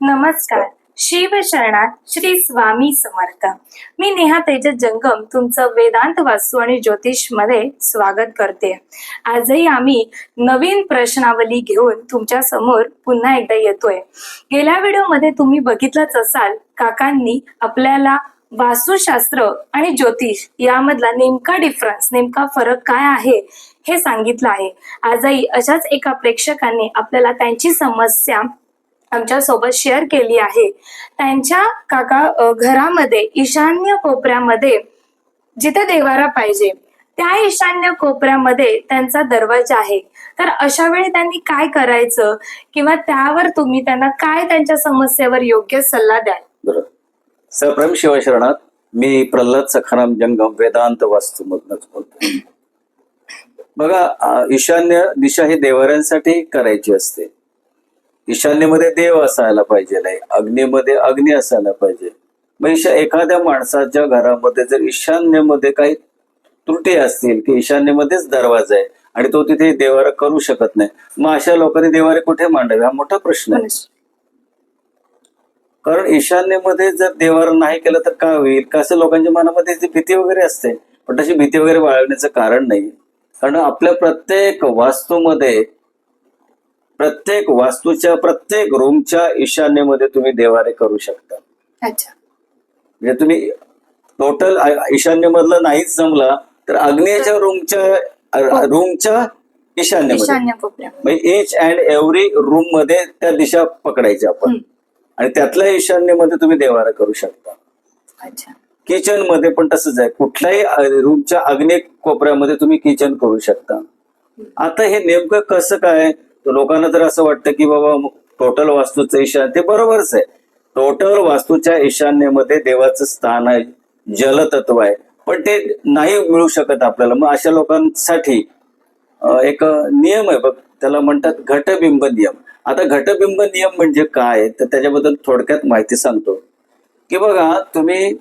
नमस्कार. शिवशरणात श्री स्वामी समर्थ. मी नेहा तेजस जंगम तुमचं वेदांत वास्तू आणि ज्योतिषमध्ये स्वागत करते. आजही आम्ही नवीन प्रश्नावली घेऊन तुमच्यासमोर पुन्हा एकदा येतोय. गेल्या व्हिडिओमध्ये तुम्ही बघितलंच असाल काकांनी आपल्याला वास्तुशास्त्र आणि ज्योतिष यामधला नेमका डिफरन्स नेमका फरक काय आहे हे सांगितलं आहे. आजही अशाच एका प्रेक्षकाने आपल्याला त्यांची समस्या आमच्यासोबत शेअर केली आहे. त्यांच्या काका घरामध्ये ईशान्य कोपऱ्यामध्ये जिथे देवारा पाहिजे त्या ईशान्य कोपऱ्यामध्ये त्यांचा दरवाजा आहे. तर अशा वेळी त्यांनी काय करायचं? किंवा त्यावर तुम्ही त्यांना काय त्यांच्या समस्येवर योग्य सल्ला द्याल? बरोबर सप्रेम शिवशरणात मी प्रल्हाद सखाराम जंगम वेदांत वास्तू मधनच बोलतो. बघा ईशान्य दिशा ही देवाऱ्यांसाठी करायची असते. ईशान्येमध्ये देव असायला पाहिजे नाही अग्नीमध्ये अग्नी असायला पाहिजे. मग ईशा एखाद्या माणसाच्या घरामध्ये जर ईशान्येमध्ये काही त्रुटी असतील की ईशान्येमध्येच दरवाजा आहे आणि तो तिथे देवारा करू शकत नाही मग अशा लोकांनी देवारे कुठे मांडावे? हा मोठा प्रश्न आहे. कारण ईशान्येमध्ये जर देवार नाही केलं तर काय होईल? का असं लोकांच्या मनामध्ये ती भीती वगैरे असते पण तशी भीती वगैरे बाळगण्याचं कारण नाही. कारण आपल्या प्रत्येक वास्तूमध्ये प्रत्येक वास्तूच्या प्रत्येक रूमच्या ईशान्येमध्ये तुम्ही देवारे करू शकता. अच्छा. म्हणजे तुम्ही टोटल ईशान्येमधलं नाहीच जमला तर अग्नेयच्या रूमच्या रूमच्या ईशान्येमध्ये. ईशान्य म्हणजे इच अँड एव्हरी रूममध्ये त्या दिशा पकडायच्या आपण. आणि त्यातल्या ईशान्येमध्ये तुम्ही देवारा करू शकता. अच्छा. किचनमध्ये पण तसंच आहे. कुठल्याही रूमच्या अग्नि कोपऱ्यामध्ये तुम्ही किचन करू शकता. आता हे नेमकं कसं काय? लोकांना जर असं वाटतं की बाबा टोटल वास्तूचं ईशान्य ते बरोबरच आहे. टोटल वास्तूच्या ईशान्येमध्ये देवाचं स्थान आहे जलतत्व आहे. पण ते नाही मिळू शकत आपल्याला. मग अशा लोकांसाठी एक नियम आहे बघ त्याला म्हणतात घटबिंब नियम. आता घटबिंब नियम म्हणजे काय? तर त्याच्याबद्दल थोडक्यात माहिती सांगतो. की बघा तुम्ही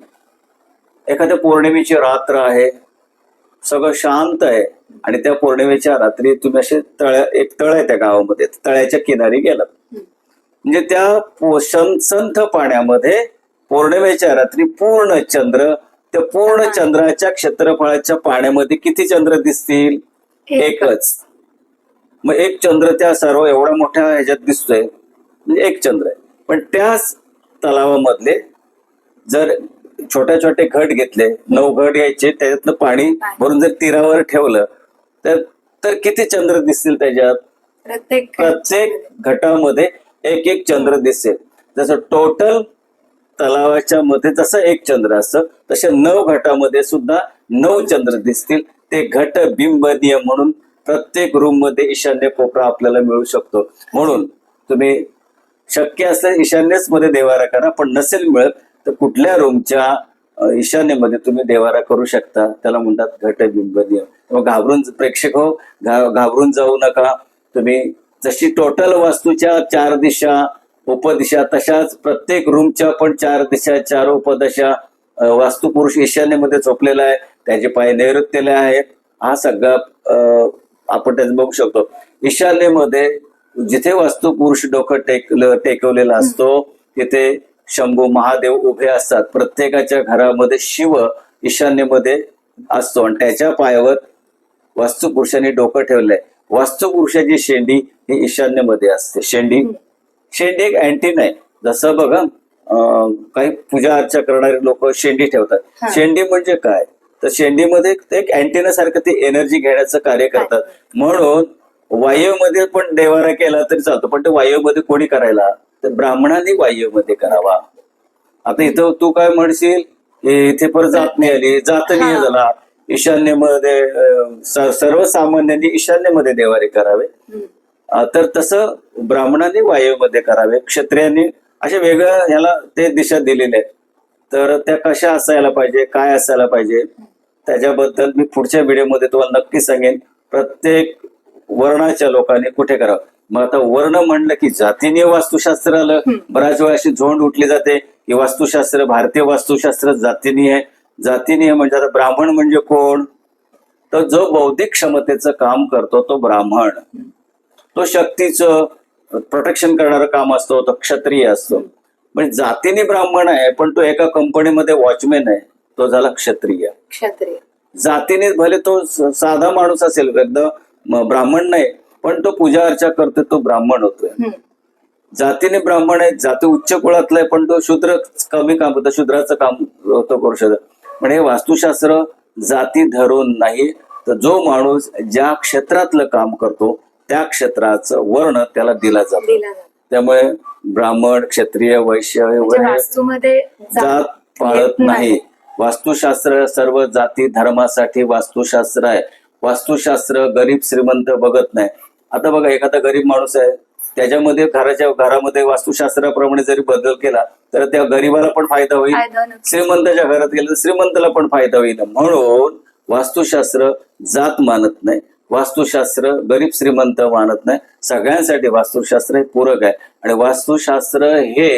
एखाद्या पौर्णिमेची रात्र आहे सगळं शांत आहे. आणि त्या पौर्णिमेच्या रात्री तुम्ही असे तळ एक तळ आहे त्या गावामध्ये तळ्याच्या किनारी गेलात. म्हणजे त्या संथ पाण्यामध्ये पौर्णिमेच्या रात्री पूर्ण चंद्र त्या पूर्ण चंद्राच्या क्षेत्रफळाच्या पाण्यामध्ये किती चंद्र दिसतील? एकच. मग एक चंद्र त्या सर्व एवढ्या मोठ्या ह्याच्यात दिसतोय. म्हणजे एक चंद्र आहे. पण त्याच तलावामधले जर छोटे छोटे घट घेतले. नऊ घट घ्यायचे त्याच्यातलं पाणी भरून जर तीरावर ठेवलं तर तर किती चंद्र दिसतील त्याच्यात? प्रत्येक प्रत्येक घटामध्ये एक एक चंद्र दिसेल. जसं टोटल तलावाच्या मध्ये जसं एक चंद्र असतं तसे नऊ घटामध्ये सुद्धा नऊ चंद्र दिसतील. ते घट बिंब नियम म्हणून प्रत्येक रूममध्ये ईशान्य कोपरा आपल्याला मिळू शकतो. म्हणून तुम्ही शक्य असल्यास ईशान्यच मध्ये देवारा करा पण नसेल मिळत तर कुठल्या रूमच्या ईशान्येमध्ये तुम्ही देवारा करू शकता? त्याला म्हणतात घटबिंब नियम मग घाबरून प्रेक्षक हो घा- घाबरून जाऊ नका. तुम्ही जशी टोटल वास्तूच्या चार दिशा उपदिशा तशाच प्रत्येक रूमच्या पण चार दिशा चार उपदशा वास्तुपुरुष ईशान्येमध्ये झोपलेला आहे. त्याचे पाय नैऋत्यले आहेत हा सगळा आपण त्याचं बघू शकतो. ईशान्येमध्ये जिथे वास्तुपुरुष डोकं टेकलं टेकवलेला असतो तिथे शंभू महादेव उभे असतात. प्रत्येकाच्या घरामध्ये शिव ईशान्येमध्ये असतो आणि त्याच्या पायावर वास्तुपुरुषांनी डोकं ठेवलंय. वास्तुपुरुषाची शेंडी ही ईशान्येमध्ये असते. शेंडी शेंडी एक अँटीन आहे जसं बघा काही पूजा अर्चा करणारे लोक शेंडी ठेवतात. शेंडी म्हणजे काय? तर शेंडीमध्ये एक अँटीना सारखं ते एनर्जी घेण्याचं कार्य करतात. म्हणून वायुमध्ये पण देवारा केला तरी चालतो. पण ते वायुमध्ये कोणी करायला? तर ब्राह्मणांनी वायुमध्ये करावा. आता इथं तू काय म्हणशील? इथे परत जात नाही आली. जात नाही हा. झाला. ईशान्येमध्ये सर्वसामान्यांनी ईशान्येमध्ये देवारे करावे. तर तसं ब्राह्मणांनी वायुमध्ये करावे. क्षत्रियांनी अशा वेगळ्या ह्याला ते दिशा दिलेल्या आहेत. तर त्या कशा असायला पाहिजे? काय असायला पाहिजे? त्याच्याबद्दल मी पुढच्या व्हिडिओमध्ये तुम्हाला नक्की सांगेन. प्रत्येक वर्णाच्या लोकांनी कुठे करावं? मग आता वर्ण म्हणलं की जातीनीय वास्तुशास्त्र आलं. बऱ्याच वेळा अशी झोंड उठली जाते की वास्तुशास्त्र भारतीय वास्तुशास्त्र जातीनीय आहे. जातीनीय म्हणजे आता ब्राह्मण म्हणजे कोण? तर जो बौद्धिक क्षमतेचं काम करतो तो ब्राह्मण. तो शक्तीचं प्रोटेक्शन करणारं काम असतो तो क्षत्रिय असतो. म्हणजे जातीने ब्राह्मण आहे पण तो एका कंपनीमध्ये वॉचमॅन आहे. तो झाला क्षत्रिय. क्षत्रिय. जातीने भले तो साधा माणूस असेल ब्राह्मण नाही. पण तो पूजा अर्चा करतो तो ब्राह्मण होतोय. जातीने ब्राह्मण आहे जाती उच्च कुळातला आहे पण तो शूद्र कमी काम होतं शूद्राचं काम तो करू शकतो. पण हे वास्तुशास्त्र जाती धरून नाही तर जो माणूस ज्या क्षेत्रातलं काम करतो त्या क्षेत्राचं वर्ण त्याला दिला जातो. त्यामुळे ब्राह्मण क्षत्रिय वैश्य म्हणजे वास्तूमध्ये जात पाळत नाही. वास्तुशास्त्र सर्व जाती धर्मासाठी वास्तुशास्त्र आहे. वास्तुशास्त्र गरीब श्रीमंत बघत नाही. आता बघा एखादा गरीब माणूस आहे त्याच्यामध्ये घराच्या घरामध्ये वास्तुशास्त्राप्रमाणे जरी बदल केला तर त्या गरीबाला पण फायदा होईल. श्रीमंताच्या घरात गेलं तर श्रीमंताला पण फायदा होईल. म्हणून वास्तुशास्त्र जात मानत नाही. वास्तुशास्त्र गरीब श्रीमंत मानत नाही. सगळ्यांसाठी वास्तुशास्त्र हे पूरक आहे. आणि वास्तुशास्त्र हे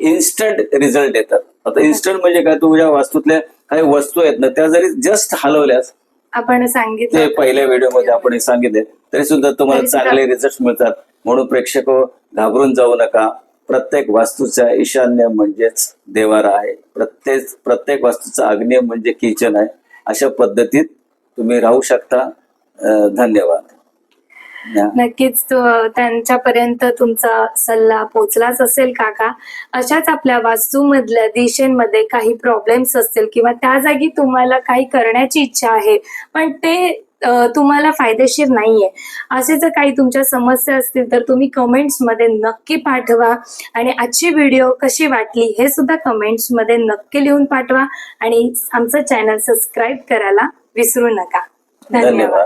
इन्स्टंट रिझल्ट देतात. आता इन्स्टंट म्हणजे काय? तुझ्या वास्तूतल्या काही वस्तू आहेत ना त्या जरी जस्ट हलवल्यास आपण ते सांगितलं पहिल्या व्हिडिओमध्ये आपण हे सांगितले. तरी सुद्धा तुम्हाला तरी सुद्धा- चांगले रिझल्ट मिळतात. म्हणून प्रेक्षक हो, घाबरून जाऊ नका. प्रत्येक वास्तूचा ईशान्य म्हणजेच देवारा आहे. प्रत्येक प्रत्येक वास्तूचा आग्नेय म्हणजे किचन आहे. अशा पद्धतीत तुम्ही राहू शकता. अं, धन्यवाद. नक्कीच तो- त्यांच्यापर्यंत तुमचा सल्ला पोचलाच असेल काका. अशाच आपल्या वास्तूमधल्या दिशेमध्ये काही प्रॉब्लेम्स असतील किंवा त्या जागी तुम्हाला काही करण्याची इच्छा आहे पण ते तुम्हाला फायदेशीर नाहीये. असे जर काही तुमच्या समस्या असतील तर तुम्ही कमेंट्समध्ये नक्की पाठवा आणि आजची व्हिडिओ कशी वाटली हे सुद्धा कमेंट्समध्ये नक्की लिहून पाठवा आणि आमचं चॅनल सबस्क्राईब करायला विसरू नका. धन्यवाद.